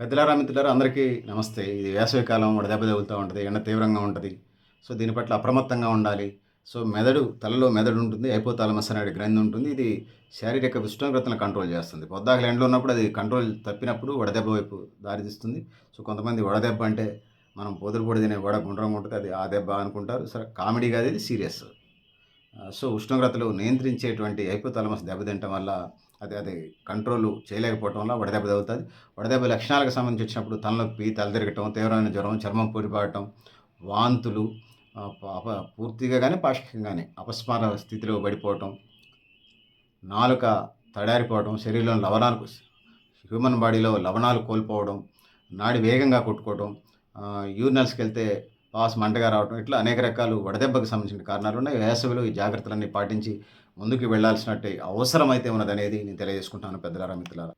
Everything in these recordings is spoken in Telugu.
పెద్దలారా మిత్రులారా అందరికీ నమస్తే. ఇది వేసవికాలం వడదెబ్బ తగులుతూ ఉంటుంది ఎండ తీవ్రంగా ఉంటుంది. సో దీని పట్ల అప్రమత్తంగా ఉండాలి. సో మెదడు తలలో మెదడు ఉంటుంది హైపోతాలమస్ అనే గ్రంథి ఉంటుంది. ఇది శారీరక ఉష్ణోగ్రతను కంట్రోల్ చేస్తుంది. పొద్దాకలు ఎండలో ఉన్నప్పుడు అది కంట్రోల్ తప్పినప్పుడు వడదెబ్బ వైపు దారితీస్తుంది సో కొంతమంది వడదెబ్బ అంటే మనం పొదురుపొడి తినే వడ గుండ్రంగా ఉంటుంది అది ఆ దెబ్బ అనుకుంటారు. సరే కామెడీ కాదు ఇది సీరియస్. సో ఉష్ణోగ్రతలు నియంత్రించేటువంటి హైపోతాలమస్ దెబ్బతింటం వల్ల అది అది కంట్రోల్ చేయలేకపోవడం వల్ల వడదెబ్బ తగులుతుంది. వడదెబ్బ లక్షణాలకు సంబంధించి వచ్చినప్పుడు తలనొప్పి తలదిరగటం తీవ్రమైన జ్వరం చర్మం పూరిపడటం వాంతులు పూర్తిగా కానీ పాక్షికంగానే అపస్మార స్థితిలో పడిపోవటం నాలుక తడారిపోవడం శరీరంలో లవణాలు హ్యూమన్ బాడీలో లవణాలు కోల్పోవడం నాడి వేగంగా కొట్టుకోవడం యూరినల్స్కి వెళ్తే పాస్ మంటగా రావడం ఇట్లా అనేక రకాలు వడదెబ్బకు సంబంధించిన కారణాలు ఉన్నాయి. వేసవిలో ఈ జాగ్రత్తలన్నీ పాటించి ముందుకు వెళ్ళాల్సినట్టు అవసరమైతే ఉన్నదనేది నేను తెలియజేసుకుంటాను పెద్దలారా మిత్రులారా.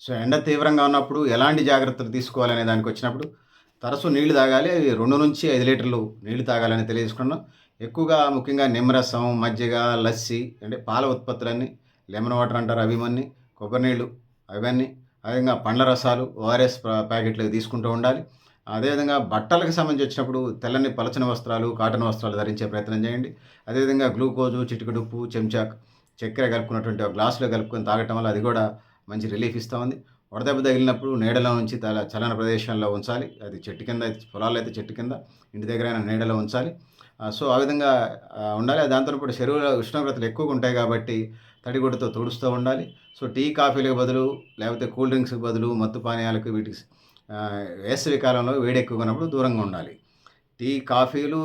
సో ఎండ తీవ్రంగా ఉన్నప్పుడు ఎలాంటి జాగ్రత్తలు తీసుకోవాలనే దానికి వచ్చినప్పుడు తరచు నీళ్ళు తాగాలి. రెండు నుంచి ఐదు లీటర్లు నీళ్ళు తాగాలని తెలియజేసుకున్నాం ఎక్కువగా ముఖ్యంగా నిమ్మరసం మజ్జిగ లస్సి అంటే పాల ఉత్పత్తులన్నీ లెమన్ వాటర్ అంటారు అభిమన్ని కొబ్బరి నీళ్ళు అవన్నీ అదేవిధంగా పండ్ల రసాలు ఓఆర్ఎస్ ప్యాకెట్లు తీసుకుంటూ ఉండాలి. అదేవిధంగా బట్టలకు సంబంధించి వచ్చినప్పుడు తెల్లని పలచని వస్త్రాలు కాటన్ వస్త్రాలు ధరించే ప్రయత్నం చేయండి. అదేవిధంగా గ్లూకోజు చిటికడుప్పు చెంచా చక్కెర కలుపుకున్నటువంటి గ్లాసులో కలుపుకొని తాగటం వల్ల అది కూడా మంచి రిలీఫ్ ఇస్తూ ఉంది. వడదెబ్బ తగిలినప్పుడు నీడలో ఉంచి తల చలన ప్రదేశంలో ఉంచాలి. అది చెట్టు కింద అయితే పొలాలు అయితే చెట్టు కింద ఇంటి దగ్గర అయినా నీడలో ఉంచాలి. సో ఆ విధంగా ఉండాలి. దాంతో పాటు శరీర ఉష్ణోగ్రతలు ఎక్కువగా ఉంటాయి కాబట్టి తడిగుడ్డతో తుడుస్తూ ఉండాలి. సో టీ కాఫీలకు బదులు లేకపోతే కూల్ డ్రింక్స్కి బదులు మత్తు పానీయాలకు వీటికి వేసవి కాలంలో వేడి ఎక్కువగా ఉన్నప్పుడు దూరంగా ఉండాలి. టీ కాఫీలు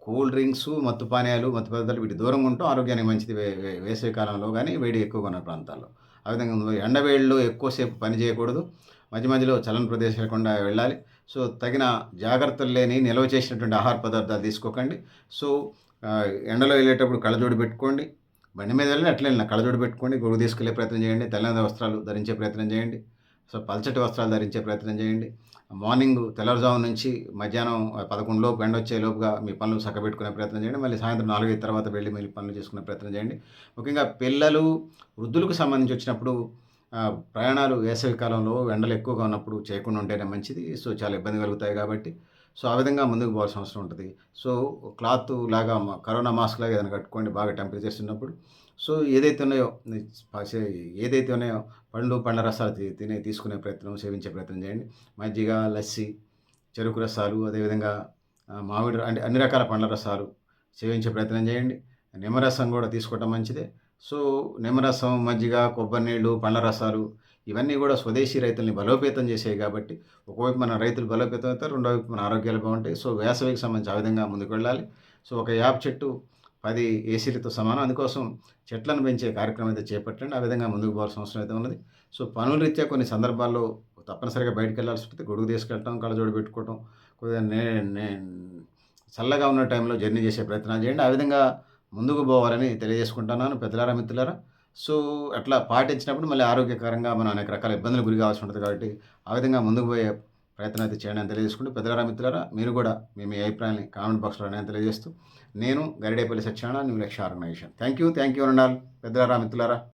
కూల్ డ్రింక్స్ మత్తు పానీయాలు మత్తు పదార్థాలు వీటి దూరంగా ఉంటాం ఆరోగ్యానికి మంచిది వేసవి కాలంలో కానీ వేడి ఎక్కువగా ఉన్న ప్రాంతాల్లో. ఆ విధంగా ఎండవేళ్ళు ఎక్కువసేపు పని చేయకూడదు. మధ్య మధ్యలో చలన ప్రదేశం లేకుండా వెళ్ళాలి. సో తగిన జాగ్రత్తలు లేని నిల్వ చేసినటువంటి ఆహార పదార్థాలు తీసుకోకండి. సో ఎండలో వెళ్ళేటప్పుడు కళ్ళజోడు పెట్టుకోండి. బండి మీద వెళ్ళిన అట్లే వెళ్ళిన కళ్ళజోడు పెట్టుకోండి. గొడుగు తీసుకెళ్ళే ప్రయత్నం చేయండి. తెల్లని వస్త్రాలు ధరించే ప్రయత్నం చేయండి. సో పల్చటి వస్త్రాలు ధరించే ప్రయత్నం చేయండి. మార్నింగ్ తెల్లవారుజాము నుంచి మధ్యాహ్నం పదకొండు లోపు ఎండ వచ్చే లోపుగా మీ పనులు చక్కబెట్టుకునే ప్రయత్నం చేయండి. మళ్ళీ సాయంత్రం నాలుగైదు తర్వాత వెళ్ళి మళ్ళీ పనులు చేసుకునే ప్రయత్నం చేయండి. ముఖ్యంగా పిల్లలు వృద్ధులకు సంబంధించి వచ్చినప్పుడు ప్రయాణాలు వేసవి కాలంలో ఎండలు ఎక్కువగా ఉన్నప్పుడు చేయకుండా ఉంటేనే మంచిది. సో చాలా ఇబ్బంది కలుగుతాయి కాబట్టి సో ఆ విధంగా ముందుకు పోవాల్సిన అవసరం ఉంటుంది. సో క్లాత్ లాగా కరోనా మాస్క్ లాగా ఏదైనా కట్టుకోండి బాగా టెంపరేచర్స్ ఉన్నప్పుడు. సో ఏదైతే ఉన్నాయో ఏదైతే ఉన్నాయో పండ్లు పండ్ల రసాలు తినే తీసుకునే ప్రయత్నం సేవించే ప్రయత్నం చేయండి. మజ్జిగ లస్సి చెరుకు రసాలు అదేవిధంగా మామిడి అంటే అన్ని రకాల పండ్ల రసాలు సేవించే ప్రయత్నం చేయండి. నిమ్మరసం కూడా తీసుకోవటం మంచిదే. సో నిమ్మరసం మజ్జిగ కొబ్బరి నీళ్ళు పండ్ల రసాలు ఇవన్నీ కూడా స్వదేశీ రైతుల్ని బలోపేతం చేసాయి కాబట్టి ఒకవైపు మన రైతులు బలోపేతం అవుతారు రెండో వైపు మన ఆరోగ్యాలు బాగుంటాయి. సో వేసవికి సంబంధించి ఆ విధంగా ముందుకు వెళ్ళాలి సో ఒక యాప్ చెట్టు పది ఏసీలతో సమానం. అందుకోసం చెట్లను పెంచే కార్యక్రమం అయితే చేపట్టండి. ఆ విధంగా ముందుకు పోవాల్సిన అవసరం అయితే ఉన్నది. సో పనుల రీత్యా కొన్ని సందర్భాల్లో తప్పనిసరిగా బయటకు వెళ్ళాల్సి వస్తుంది. గొడుగు తీసుకెళ్ళటం కళ్ళజోడు పెట్టుకోవటం కొద్దిగా నే నే చల్లగా ఉన్న టైంలో జర్నీ చేసే ప్రయత్నాలు చేయండి. ఆ విధంగా ముందుకు పోవాలని తెలియజేసుకుంటున్నాను. పెద్దలారా మిత్రులారా సో అట్లా పాటించినప్పుడు మళ్ళీ ఆరోగ్యకరంగా మనం అనేక రకాల ఇబ్బందులు గురి కావాల్సి ఉంటుంది కాబట్టి ఆ విధంగా ముందుకు పోయే ప్రయత్నం అయితే చేయండి అని తెలియజేసుకుంటూ పెద్దలారా మిత్రులారా మీరు కూడా మీ మీ అభిప్రాయాన్ని కామెంట్ బాక్స్లో నేను తెలియజేస్తూ నేను Garidepalli Satyanarayana new Lakshya organisation. Thank you thank you అనండాలి. పెద్దలారా మిత్రులారా.